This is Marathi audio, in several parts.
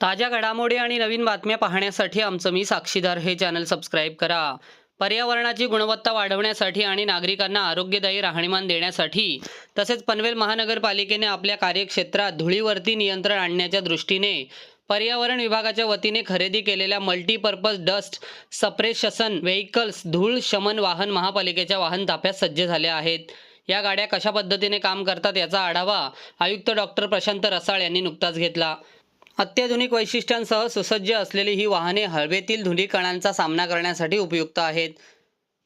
ताज्या घडामोडी आणि नवीन बातम्या पाहण्यासाठी आमचं मी साक्षीदार हे चॅनल सबस्क्राईब करा. पर्यावरणाची गुणवत्ता वाढवण्यासाठी आणि नागरिकांना आरोग्यदायी राहणीमान देण्यासाठी तसेच पनवेल महानगरपालिकेने आपल्या कार्यक्षेत्रात धुळीवरती नियंत्रण आणण्याच्या दृष्टीने पर्यावरण विभागाच्या वतीने खरेदी केलेल्या मल्टीपर्पज डस्ट सप्रेशन व्हेकल्स धूळ शमन वाहन महापालिकेच्या वाहन ताफ्यात सज्ज झाल्या आहेत. या गाड्या कशा पद्धतीने काम करतात याचा आढावा आयुक्त डॉक्टर प्रशांत रसाळ यांनी नुकताच घेतला. अत्याधुनिक वैशिष्ट्यांसह सुसज्ज असलेली ही वाहने हवेतील धुलीकणांचा सामना करण्यासाठी उपयुक्त आहेत.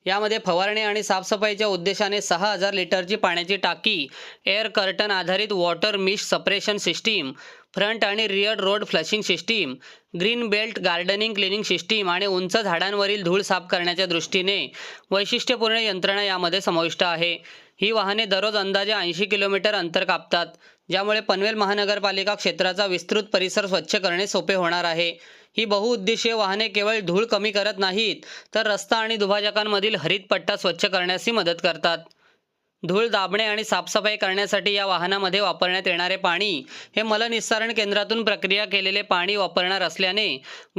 यामध्ये फवारणी आणि साफसफाईच्या उद्देशाने सहा हजार लिटरची पाण्याची टाकी एअर कर्टन आधारित water mist suppression system front आणि rear road flushing system green belt gardening cleaning system आणि उंच झाडांवरील धूळ साफ करण्याच्या दृष्टीने वैशिष्ट्यपूर्ण यंत्रणा यामध्ये समाविष्ट आहे. ही वाहने दररोज अंदाजे ऐंशी किलोमीटर अंतर कापतात. ज्यामुळे पनवेल महानगरपालिका क्षेत्राचा विस्तृत परिसर स्वच्छ करणे सोपे होणार आहे. ही बहुउद्देशीय वाहने केवळ धूळ कमी करत नाहीत तर रस्ता आणि दुभाजकांमधील हरित पट्टा स्वच्छ करण्यासही मदत करतात. धूळ दाबणे आणि साफसफाई करण्यासाठी या वाहनामध्ये वापरण्यात येणारे पाणी हे मलनिस्सारण केंद्रातून प्रक्रिया केलेले पाणी वापरणार असल्याने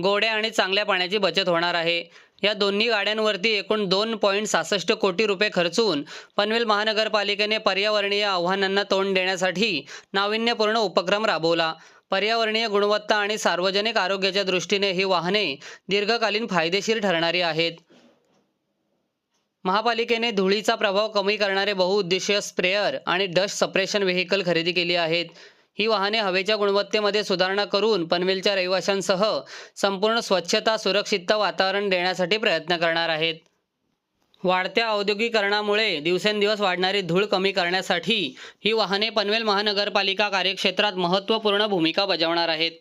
गोड्या आणि चांगल्या पाण्याची बचत होणार आहे. या दोन्ही गाड्यांवरती एकूण दोन पॉईंट सहासष्ट कोटी रुपये खर्चून पनवेल महानगरपालिकेने पर्यावरणीय आव्हानांना तोंड देण्यासाठी नाविन्यपूर्ण उपक्रम राबवला. पर्यावरणीय गुणवत्ता आणि सार्वजनिक आरोग्याच्या दृष्टीने ही वाहने दीर्घकालीन फायदेशीर ठरणारी आहेत. महापालिकेने धुळीचा प्रभाव कमी करणारे बहुउद्देशीय स्प्रेअर आणि डस्ट सप्रेशन व्हेकल खरेदी केली आहेत. ही वाहने हवेच्या गुणवत्तेमध्ये सुधारणा करून पनवेलच्या रहिवाशांसह संपूर्ण स्वच्छता सुरक्षितता वातावरण देण्यासाठी प्रयत्न करणार आहेत. वाढत्या औद्योगिकरणामुळे दिवसेंदिवस वाढणारी धूळ कमी करण्यासाठी ही वाहने पनवेल महानगरपालिका कार्यक्षेत्रात महत्त्वपूर्ण भूमिका बजावणार आहेत.